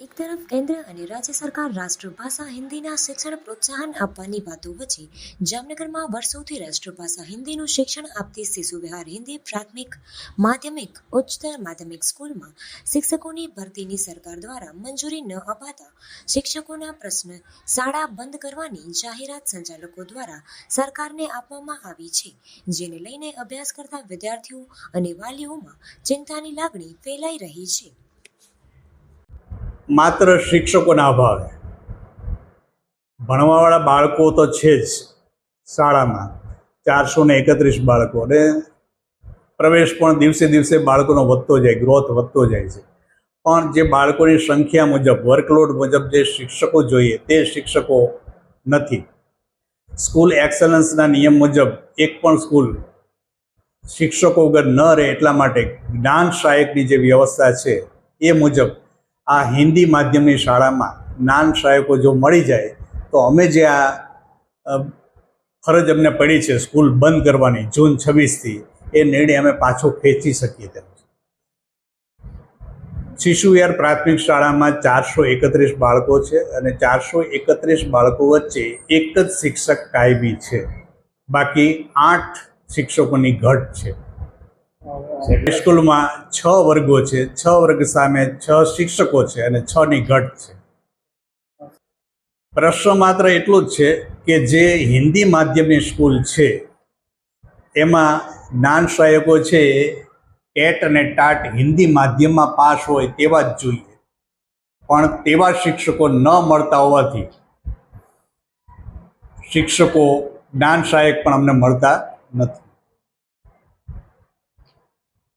એક તરફ કેન્દ્ર અને રાજ્ય સરકાર રાષ્ટ્રભાષા હિન્દીના શિક્ષણ પ્રોત્સાહન આપવાની વાતો વચ્ચે જામનગરમાં વર્ષોથી રાષ્ટ્રભાષા હિન્દીનું શિક્ષણ આપતી શિશુ વિહાર હિન્દી પ્રાથમિક માધ્યમિક ઉચ્ચતર માધ્યમિક સ્કૂલમાં શિક્ષકોની ભરતીની સરકાર દ્વારા મંજૂરી ન અપાતા શિક્ષકોના પ્રશ્ન શાળા બંધ કરવાની જાહેરાત સંચાલકો દ્વારા સરકારને આપવામાં આવી છે, જેને લઈને અભ્યાસ કરતા વિદ્યાર્થીઓ અને વાલીઓમાં ચિંતાની લાગણી ફેલાઈ રહી છે. માત્ર શિક્ષકોના અભાવે. ભણવાવાળા બાળકો તો છે જ શાળામાં. ચારસો ને એકત્રીસ બાળકો અને પ્રવેશ પણ દિવસે દિવસે બાળકોનો વધતો જાય ગ્રોથ વધતો જાય છે. પણ જે બાળકોની સંખ્યા મુજબ વર્કલોડ મુજબ જે શિક્ષકો જોઈએ, તે શિક્ષકો નથી. સ્કૂલ એક્સલન્સના નિયમ મુજબ એક પણ સ્કૂલ શિક્ષકો વગર ન રહે એટલા માટે જ્ઞાન સહાયકની જે વ્યવસ્થા છે, એ મુજબ આ હિન્દી માધ્યમની શાળામાં જ્ઞાન સહાયકો જો મળી જાય તો અમે જે આ ફરજ અમને પડી છે સ્કૂલ બંધ કરવાની જૂન છવ્વીસથી, એ નિર્ણય અમે પાછો ખેંચી શકીએ તેમ. શિશુ વિહાર પ્રાથમિક શાળામાં ચારસો એકત્રીસ બાળકો છે અને ચારસો એકત્રીસ બાળકો વચ્ચે એક જ શિક્ષક કાયમી છે બાકી આઠ શિક્ષકોની ઘટ છે સ્કૂલમાં છ વર્ગો છે. છ વર્ગ સામે છ શિક્ષકો છે અને છ ની ઘટ છે. પ્રશ્ન માત્ર એટલો જ છે કે જે હિન્દી માધ્યમની સ્કૂલ છે, એમાં જ્ઞાન સહાયકો છે ટેટ અને ટાટ હિન્દી માધ્યમમાં પાસ હોય તેવા જ જોઈએ. પણ તેવા શિક્ષકો ન મળતા હોવાથી શિક્ષકો જ્ઞાન સહાયક પણ અમને મળતા નથી.